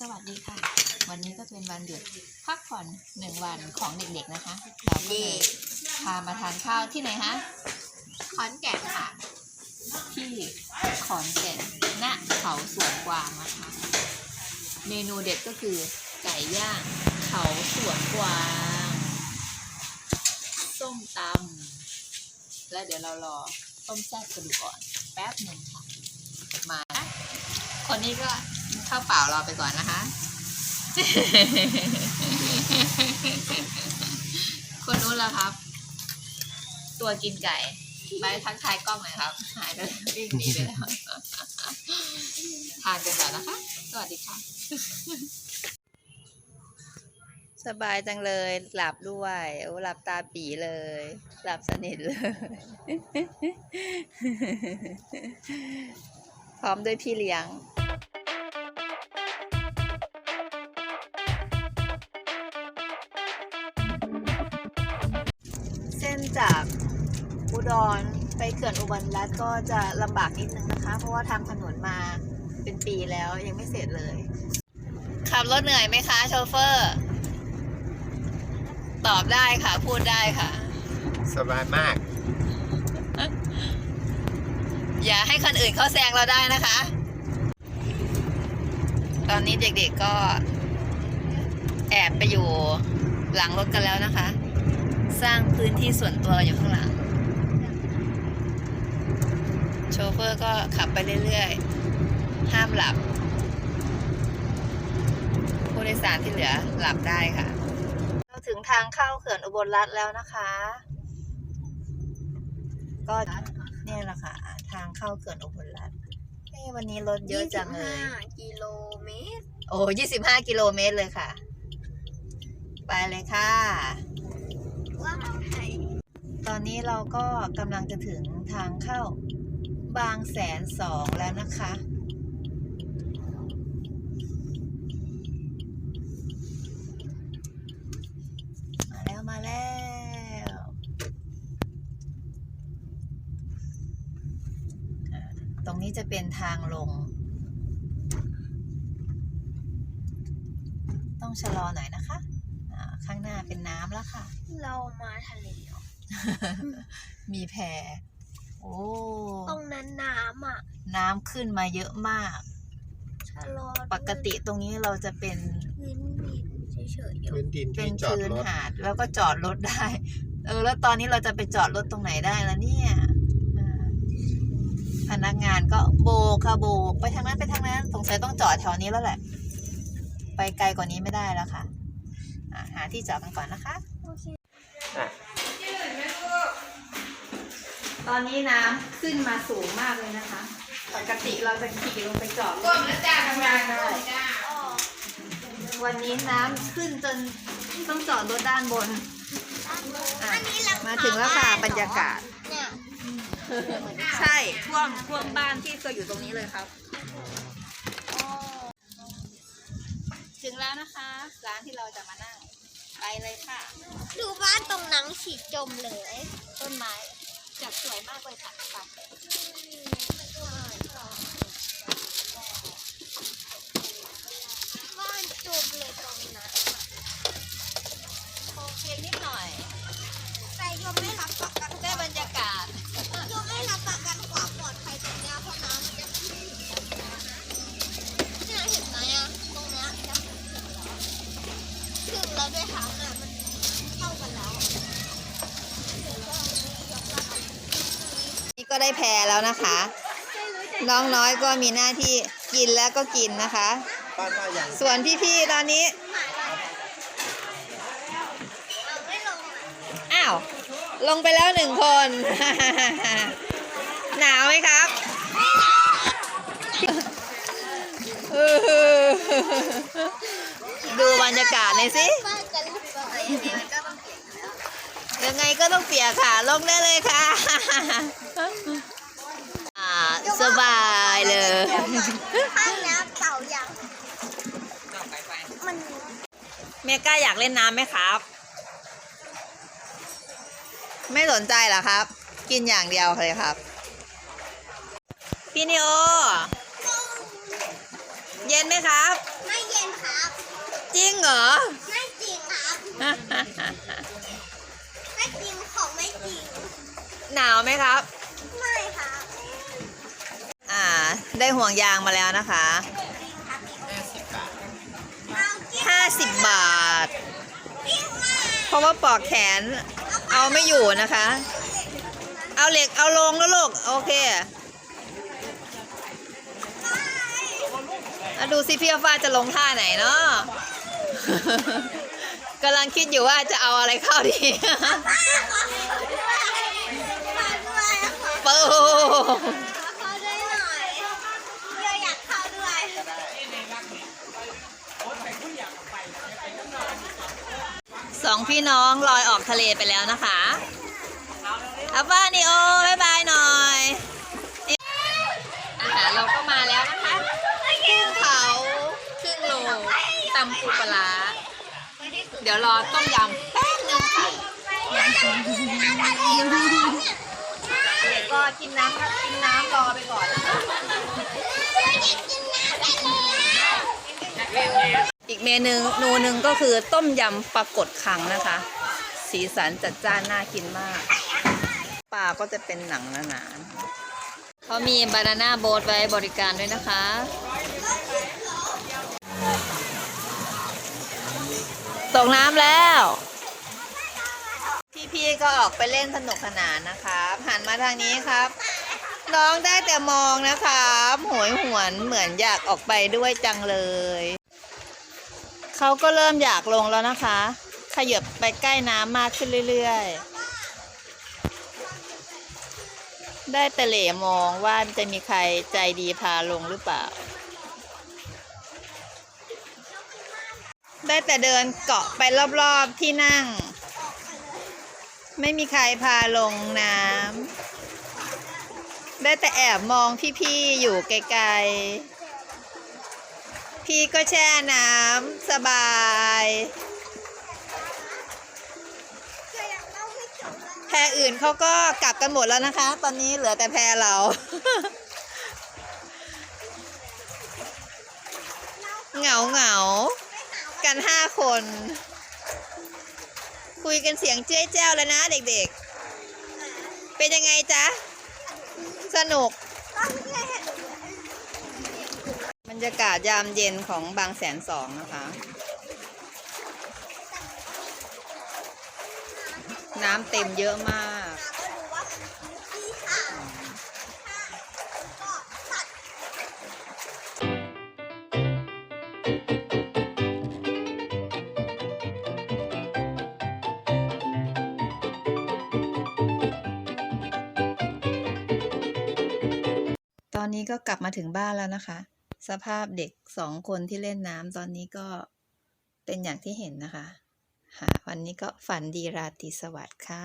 สวัสดีค่ะ วันนี้ก็เป็นวันหยุดพักผ่อนหนึ่งวันของเด็กๆนะคะ เราก็เลยพามาทานข้าวที่ไหนคะขอนแก่นค่ะ ที่ขอนแก่นณเขาสวนกวางนะคะ เมนูเด็ดก็คือไก่ย่างเขาสวนกวาง ส้มตำแล้วเดี๋ยวเรารอต้มแซ่บกันดูก่อนแป๊บหนึ่งค่ะ มา คนนี้ก็ ข้าวเปล่ารอไปก่อนนะคะ คนนู้นแล้วครับ ตัวกินไก่ไปทักทายกล้องหน่อยครับ หายไปแล้ววิ่งหนีไปแล้วทานกันก่อนนะคะ สวัสดีค่ะ สบายจังเลย หลับด้วยโอ้หลับตาปีเลย หลับสนิทเลย พร้อมด้วยพี่เลี้ยง จากอุดรไปเขื่อนอุบลรัตน์ก็จะลำบากนิดนึงนะคะ เพราะว่าทำถนนมาเป็นปีแล้วยังไม่เสร็จเลยขับรถเหนื่อยไหมคะโชเฟอร์ ตอบได้ค่ะ พูดได้ค่ะ สบายมาก อย่าให้คนอื่นเขาแซงเราได้นะคะ ตอนนี้เด็กๆก็ แอบไปอยู่หลังรถกันแล้วนะคะ สร้างพื้นที่ส่วนตัวอยู่ข้างหลัง โชเฟอร์ก็ขับไปเรื่อยๆ ห้ามหลับ ผู้โดยสารที่เหลือหลับได้ค่ะ เราถึงทางเข้าเขื่อนอุบลรัฐแล้วนะคะ ก็เนี่ยแหละค่ะ ทางเข้าเขื่อนอุบลรัฐเอ้วันนี้รถเยอะจังเลย25กิโลเมตร โอ้ยี่สิบห้ากิโลเมตรเลยค่ะ ไปเลยค่ะว่าวไทยต อนนี้เราก็กำลังจะถึงทางเข้าบางแสนสองแล้วนะคะ มาแล้วมาแล้วตรงนี้จะเป็นทางลง ต้องชะลอหน่อยนะคะ ข้างหน้าเป็นน้ำแล้วค่ะ เรามาทะเลเหรอ มีแพโอ้ ตรงนั้นน้ำอะ น้ำขึ้นมาเยอะมาก ชะลอปกติตรงนี้เราจะเป็นพื้นดินเฉยๆอยู่พื้นดินเป็ที่นจอดพื้นรถหาดแล้วก็จอดรถได้ เออ แล้วตอนนี้เราจะไปจอดรถตรงไหนได้แล้วเนี่ยอ่าพนักงานก็โบกค่ะโบกไปทางนั้นไปทางนั้นสงสัยต้องจอดแถวนี้แล้วแหละ ไปไกลกว่านี้ไม่ได้แล้วค่ะอ่าหาที่จอดกันก่อนนะคะโอเคอะ ตอนนี้น้ำขึ้นมาสูงมากเลยนะคะ ปกติเราจะขี่ลงไปจอดรถทำงานได้อ๋อวันนี้น้ำขึ้นจนต้องจอดรถด้านบนอะอันนี้หลังมาถึงแล้วค่ะบ้นเหบรรยากาศ เนี่ยใช่ท่วมท่วมบ้านที่เคยอยู่ตรงนี้เลยครับอ๋อถึงแล้วนะคะ ร้านที่เราจะมานั่ง ไปเลยค่ะ ดูบ้านตรงหนังฉีดจมเลย ต้นไม้ จัดสวยมากเลยค่ะไป แพรแล้วนะคะ น้องน้อยก็มีหน้าที่กินแล้วก็กินนะคะบ้านป้าอย่างส่วนพี่ๆตอนนี้เอาไม่ลงอะอ้าว ลงไปแล้วหนึ่งคน หนาวไหมครับดูบรรยากาศหน่อยสิบ้านจะลุกแบบนี้มันก็ต้องเปลี่ยนแล้วยังไงก็ต้องเปียกค่ะ ลงได้เลยค่ะอ่า สบายเลย ข้างน้ำเต่ายังมันเมก้าอยากเล่นน้ำไหมครับ ไม่สนใจเหรอครับ กินอย่างเดียวเลยครับ พี่นิโอ เย็นไหมครับ ไม่เย็นครับ จริงเหรอ ไม่จริงครับ ไม่จริงของไม่จริง หนาวไหมครับ ไม่ครับ อ่า ได้ห่วงยางมาแล้วนะคะเอากิ๊บ50บาทกิ๊บมาเพราะว่าปลอกแขนเอาไม่อยู่นะคะ เอาเหล็กเอาลงแล้วลูกโอเคแล้วดูสิพี่ฟ้าจะลงท่าไหนเนาะกำลังคิดอยู่ว่าจะเอาอะไรเข้าดีป้าขอด้วยขอด้วยขอปูเข้าด้วยหน่อยเดี๋ยวอยากเข้าด้วย สองพี่น้องลอยออกทะเลไปแล้วนะคะอาฟ้านิโอบายบายหน่อย อาหารเราก็มาแล้วนะคะกุ้งเผาครึ่งโลตำปูปลา เดี๋ยวรอต้มยำแป๊บนึงค่ะเด็กก็กินน้ำครับกินน้ำรอไปก่อนนะคะ อีกเมนูนูหนึ่งก็คือต้มยำปลากดคังนะคะ สีสันจัดจ้านน่ากินมากปลาก็จะเป็นหนังหนาๆเขามีบานาน่าโบ๊ทไว้บริการด้วยนะคะตกน้ำแล้ว พี่ๆก็ออกไปเล่นสนุกสนานนะครับหันมาทางนี้ครับน้องได้แต่มองนะครับโหยหวนเหมือนอยากออกไปด้วยจังเลย เขาก็เริ่มอยากลงแล้วนะคะ ขยับไปใกล้น้ำมากขึ้นเรื่อยๆ ได้แต่เหลมองว่าจะมีใครใจดีพาลงหรือเปล่า ได้แต่เดินเกาะไปรอบๆที่นั่ง ไม่มีใครพาลงน้ำได้แต่แอบมองพี่ ๆ อยู่ไกล ๆ พี่ก็แช่น้ำสบาย แพรอื่นเขาก็กลับกันหมดแล้วนะคะ ตอนนี้เหลือแต่แพรเรา เหงาเหงาๆกันห้าคน คุยกันเสียงเจ้ยแจ้วแล้วนะเด็กๆ เป็นยังไงจ๊ะ สนุกบรร ยากาศยามเย็นของบางแสนสองนะคะ น้ำเต็มเยอะมาก ตอนนี้ก็กลับมาถึงบ้านแล้วนะคะ สภาพเด็กสองคนที่เล่นน้ำตอนนี้ก็เป็นอย่างที่เห็นนะคะ ค่ะ วันนี้ก็ฝันดีราตรีสวัสดิ์ค่ะ